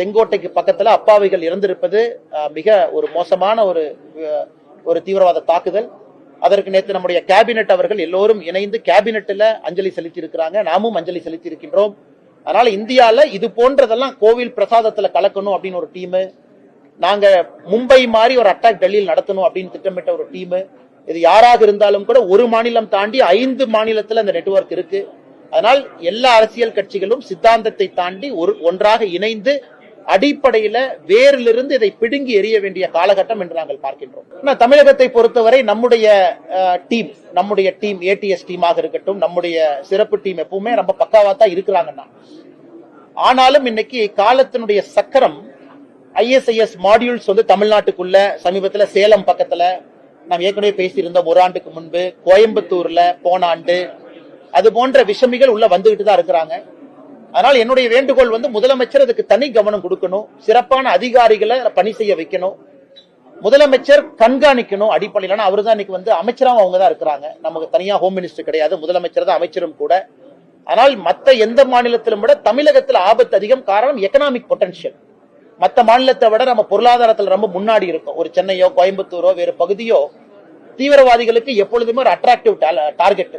செங்கோட்டைக்கு பக்கத்துல அப்பாவிகள் இறந்திருப்பது மிக ஒரு மோசமான ஒரு ஒரு தீவிரவாத தாக்குதல். அதற்கு நேற்று நம்முடைய கேபினெட் அவர்கள் எல்லோரும் இணைந்து கேபினெட்ல அஞ்சலி செலுத்தி இருக்கிறாங்க நாமும் அஞ்சலி செலுத்தி இருக்கின்றோம் அதனால இந்தியால இது போன்றதெல்லாம் கோவில் பிரசாதத்துல கலக்கணும் அப்படின்னு ஒரு டீமு. நாங்க மும்பை மாதிரி ஒரு அட்டாக் டெல்லியில் நடத்தணும் அப்படின்னு திட்டமிட்ட ஒரு டீமு. இது யாராக இருந்தாலும் கூட ஒரு மாநிலம் தாண்டி ஐந்து மாநிலத்தில் அந்த நெட்வொர்க் இருக்கு. அதனால் எல்லா அரசியல் கட்சிகளும் சித்தாந்தத்தை தாண்டி ஒரு ஒன்றாக இணைந்து அடிப்படையில வேரிலிருந்து இதை பிடுங்கி எறிய வேண்டிய காலகட்டம் என்று நாங்கள் பார்க்கின்றோம். ஆனா, தமிழகத்தை பொறுத்தவரை நம்முடைய டீம் நம்முடைய டீம் ஏடிஎஸ் டீமாக இருக்கட்டும் நம்முடைய சிறப்பு டீம் எப்பவுமே ரொம்ப பக்காவா தான் இருக்கிறாங்கன்னா ஆனாலும் இன்னைக்கு காலத்தினுடைய சக்கரம் ஐஎஸ்ஐஎஸ் மாடியூல்ஸ் வந்து தமிழ்நாட்டுக்குள்ள சமீபத்துல சேலம் பக்கத்துல நாம் ஏற்கனவே பேசியிருந்தோம் ஒரு ஆண்டுக்கு முன்பு கோயம்புத்தூர்ல போன ஆண்டு அது போன்ற விஷமிகள் உள்ள வந்துகிட்டு தான் இருக்கிறாங்க. அதனால என்னுடைய வேண்டுகோள் வந்து முதலமைச்சர் அதுக்கு தனி கவனம் கொடுக்கணும் சிறப்பான அதிகாரிகளை பணி செய்ய வைக்கணும் முதலமைச்சர் கண்காணிக்கணும் அடிப்படையில். அவர் தான் இன்னைக்கு வந்து அமைச்சராகவும் அவங்க தான் இருக்கிறாங்க. நமக்கு தனியா ஹோம் மினிஸ்டர் கிடையாது முதலமைச்சர் தான் அமைச்சரும் கூட. ஆனால் மற்ற எந்த மாநிலத்திலும் விட தமிழகத்தில் ஆபத்து அதிகம் காரணம் எக்கனாமிக் பொட்டன்ஷியல் மற்ற மாநிலத்தை விட நம்ம பொருளாதாரத்தில் ரொம்ப முன்னாடி இருக்கும். ஒரு சென்னையோ கோயம்புத்தூரோ வேறு பகுதியோ தீவிரவாதிகளுக்கு எப்பொழுதுமே ஒரு அட்ராக்டிவ் டார்கெட்